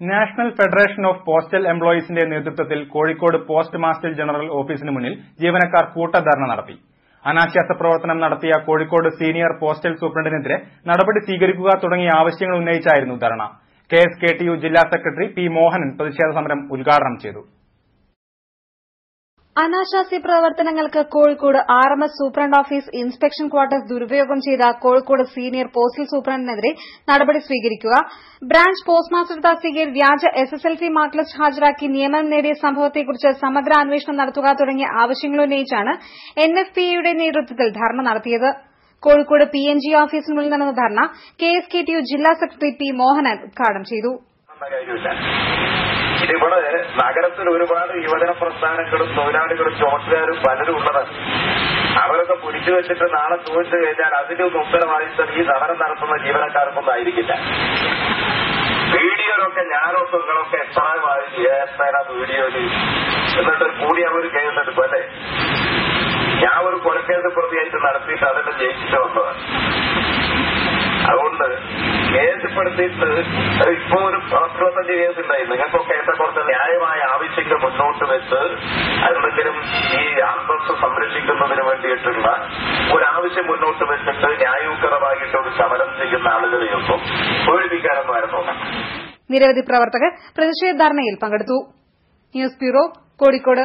National federation of postal എംപ്ലോയീസിന്റെ നേതൃത്വത്തിൽ Kozhikode post master general ഓഫീസിന് മുന്നിൽ ജീവനക്കാർ കൂട്ടധർണ നടത്തി. അനാശാസ പ്രവർത്തനം നടത്തിയ കോഴിക്കോട് സീനിയർ പോസ്റ്റൽ സൂപ്രണ്ടിനെതിരെ നടപടി സ്വീകരിക്കുക തുടങ്ങിയ ആവശ്യങ്ങൾ ഉന്നയിച്ചായിരുന്നു ധർണ. K S K T U ജില്ലാ സെക്രട്ടറി പി മോഹനൻ പ്രതിഷേധ സമരം ഉദ്ഘാടനം ചെയ്തു. അനാശാസ്യ പ്രവർത്തനങ്ങൾക്ക് Kozhikode R M S superintendent office inspection quarters ദുരുപയോഗം ചെയ്ത കോഴിക്കോട് സീനിയർ പോസ്റ്റൽ സൂപ്രണ്ടിനെതിരെ നടപടി സ്വീകരിക്കുക. ബ്രാഞ്ച് പോസ്റ്റ്മാസ്റ്റർ തസ്തികയിൽ വ്യാജ S S L C mark list ഹാജരാക്കി നിയമനം നേടിയ സംഭവത്തെക്കുറിച്ച് സമഗ്ര അന്വേഷണം നടത്തുക തുടങ്ങിയ ആവശ്യങ്ങളുന്നയിച്ചാണ് എൻ എഫ് പി എയുടെ നേതൃത്വത്തിൽ ധർണ നടത്തിയത്. കോഴിക്കോട് പി എൻ ജി ഓഫീസിന് മുന്നിൽ നടന്ന ധർണ K S K T U ജില്ലാ സെക്രട്ടറി പി മോഹനൻ ഉദ്ഘാടനം ചെയ്തു. ഇതിവിടെ നഗരത്തിൽ ഒരുപാട് യുവജന പ്രസ്ഥാനങ്ങളും തൊഴിലാളികളും ചോട്ടുകാരും പലരും ഉള്ളതാണ് അവരൊക്കെ പിടിച്ചു വെച്ചിട്ട് നാളെ ചോദിച്ചു കഴിഞ്ഞാൽ അതിനൊന്നും ഉത്തരവാദിത്തം ഈ സമരം നടത്തുന്ന ജീവനക്കാർക്കൊന്നും ആയിരിക്കില്ല വീഡിയോയിലൊക്കെ ഞാനൊക്കെ നിങ്ങളൊക്കെ എത്ര ഏത്തന വീഡിയോയിൽ എന്നിട്ട് കൂടി അവർ കേസെടുക്കും അല്ലേ? ഞാൻ ഒരു കൊലക്കേസ് പ്രതിയായിട്ട് നടത്തിയിട്ട് അതിന്റെ ജയിച്ചിട്ട് വന്നതാണ് അതുകൊണ്ട് കേസപ്പെടുത്തിയിട്ട് ഇപ്പോ ഒരു കേസ് ഉണ്ടായി നിങ്ങൾക്കൊക്കെ എന്റെ കുറച്ച് ന്യായമായ ആവശ്യങ്ങൾ മുന്നോട്ട് വെച്ച് എന്തെങ്കിലും ഈ അന്തസ് സംരക്ഷിക്കുന്നതിന് വേണ്ടിയിട്ടുള്ള ഒരാവശ്യം മുന്നോട്ട് വെച്ചിട്ട് ന്യായയുക്തമായിട്ട് ഒരു സമരം ചെയ്യുന്ന ആളുകളെയൊന്നും ഒഴിപ്പിക്കാനൊന്നും ആയിരുന്നു നിരവധി പ്രവർത്തകർ പ്രതിഷേധ ധർണയിൽ പങ്കെടുത്തു. News bureau Kozhikode.